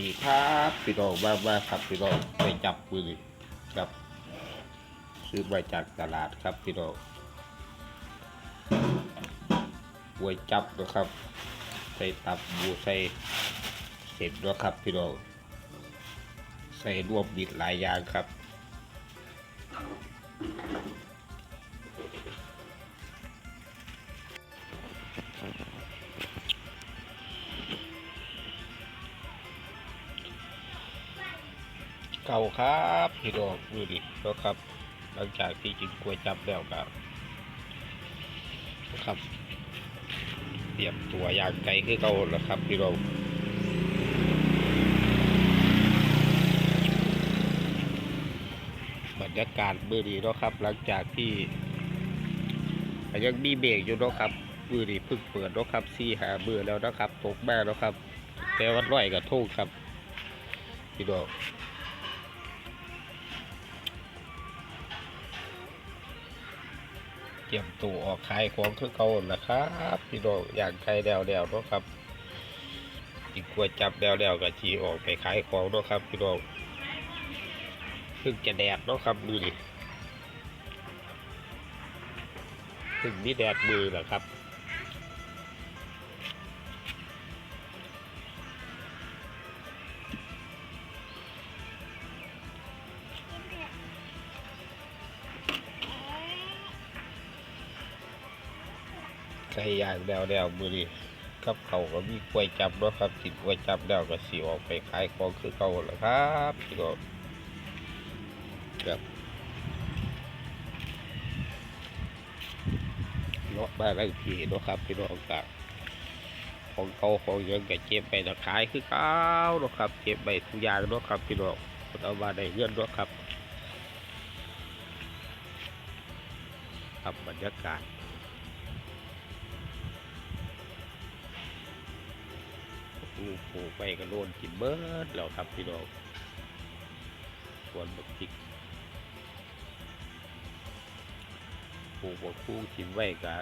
ดีครับพี่น้องมามาครับพี่น้องไปจับปืนครับ ซื้อมาจากตลาดครับพี่น้องหวยจับนะครับ ใส่ตับหมูใส่เห็ดนะครับพี่น้องใส่รวมมิดหลายอย่างครับ เก่าครับพี่น้องดูดิแล้วครับ หลังจากที่กินกล้วยจับแล้วครับครับเตรียมตัวอย่างไกลคือเก่าแล้วครับพี่น้องบรรยากาศมือดีเนาะครับ หลังจากที่ยังมีเบรกอยู่เนาะครับมือดีเพิ่งเปิดเนาะครับซี่หามือแล้วนะครับตกแม่แล้วครับ แต่วันร้อยกับทุ่งครับพี่น้อง เตรียมตัวออกขายของคือเก่าแล้วครับพี่น้องอย่างใครแดวแดวเนาะครับอีกกลัวจับแดวแดวกับจีออกไปขายของเนาะครับพี่น้องเพิ่งจะแดดเนาะครับดูดิเพิ่งมีแดดมือแหละครับ ใส่อย่างแดวแดวมือดิกับเขาก็มีกล้วยจับเนาะครับกินกล้วยจับแล้วก็สีออกไปขายของคือเก่าแล้วครับพี่น้องครับเลาะมาแล้วทีเนาะครับพี่น้องกับของเก่าของยังก็เก็บไปนะขายคือเก่าเนาะครับเก็บไปทุกอย่างเนาะครับพี่น้องเอามาได้เงินเนาะครับครับบรรยากาศ ปลูกปลูกไปก็โดนกินเบิดแล้วครับพี่น้องสวนบักพริกปลูกบักคู่กินไว้ก็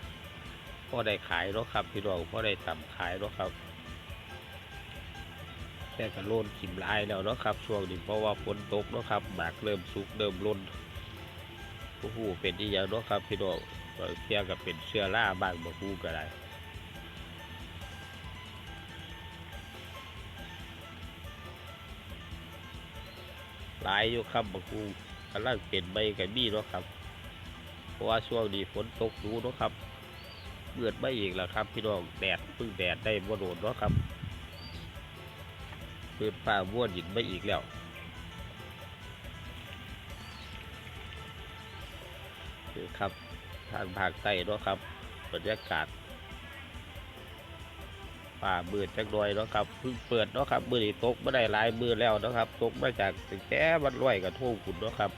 พอได้ขายแล้วครับพี่น้องพอได้ทำขายแล้วครับแต่ก็โลนกินลายแล้วเนาะครับช่วงนี้เพราะว่าฝนตกเนาะครับหมากเริ่มสุกเริ่มล้นโอ้โหเป็นที่ยังเนาะครับพี่น้องเที่ยก็เป็นเชื้อราบ้างบักคู่ก็ได้ หลายอยู่ครับบางคูกำลังเปลี่ยนใบกับมีเนาะครับ เพราะว่าช่วงนี้ฝนตกดูเนาะครับเบื่อดไม่อีกแล้วครับ พี่น้องแดดเพึ่งแดดได้บ่โดนเนาะครับเปิดป่าบ้วนหินไม่อีกแล้วคือครับทางภาคใต้เนาะครับบรรยากาศ ป่าเบือดจักหน่อยเนาะครับเพิ่งเปิดเนาะครับมือนี้ตกไม่ได้หลายมือแล้วเนาะครับตกมาจากตั้งแต่วันร้อยกับทุ่งขุนเนาะครับ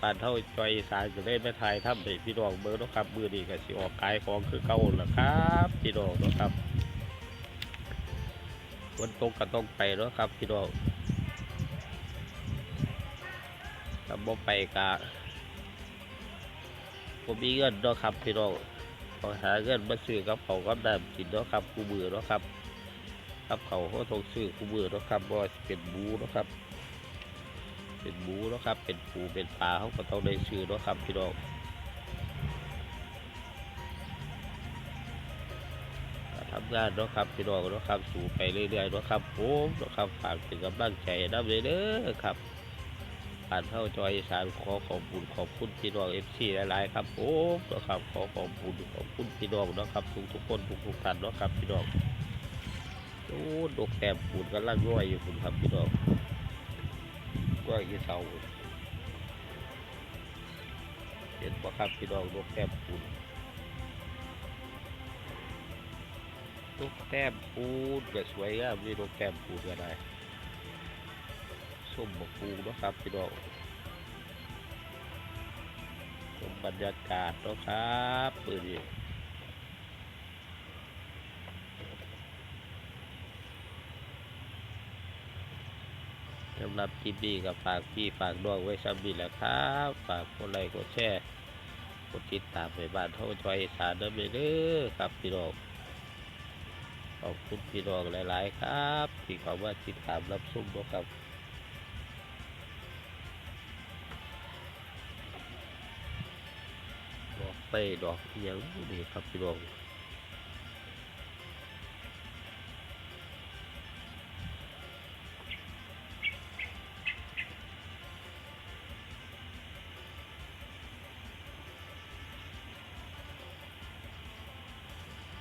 ป่านเท่าจอยสานจะได้ไม่ทายถ้ำไปพี่น้องเบอร์เนาะครับมือนี้ก็สิออกขายของคือเก่าแหละครับพี่น้องเนาะครับวันตกก็ต้องไปเนาะครับพี่น้องถ้าบ่ไปกะผมมีเงินเนาะครับพี่น้อง ต้องหาเงินมาซื้อกับเขากับน้กินเนาะครับคู่มือเนาะครับกับเขาเขาต้องซื้อคู่มือเนาะครับบ่ว่าสิเป็นหมูเนาะครับ เป็นหมูเนาะครับ เป็นปูเป็นปลาเขาก็ต้องได้ซื้อเนาะครับพี่น้องก็ทำงานเนาะครับพี่น้องเนาะครับสู่ไปเรื่อยๆเนาะครับผมเนาะครับฝากเป็นกำลังใจนะเด้อครับ ผ่านเท่าจอยอีสานขอขอบคุณขอบคุณพี่น้องเอฟซีหลายๆครับผมนะครับขอขอบคุณขอบคุณพี่น้องนะครับทุกทุกคนทุกทุกท่านนะครับพี่น้องโอ้ดกแต้มปูนกำลังร้อยอยู่คุณครับพี่น้องก็อีเสาเห็นปะครับพี่น้องดกแต้มปูนดกแต้มปูนก็สวยงามนี่ดกแต้มปูนก็ได้ ส้มบกปูนะครับพี่น้องชมบรรยากาศนะครับปืนนี้สำหรับคลิปนี้กับฝากพี่ฝากน้องไว้ซ้ำนี่แหละครับ ฝากกดไลค์กดแชร์กดติดตามไปบ้านท่าจอยสานเด้อเด้อครับพี่น้องขอบคุณพี่น้องหลาย ๆ ครับ ที่เข้ามาติดตามรับชมด้วยครับ ไปดอกอิหยังนี่ครับพี่น้อง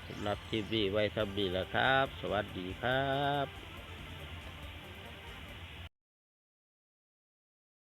สำหรับคลิปนี้ไว้ทำนี้แหละครับ สวัสดีครับ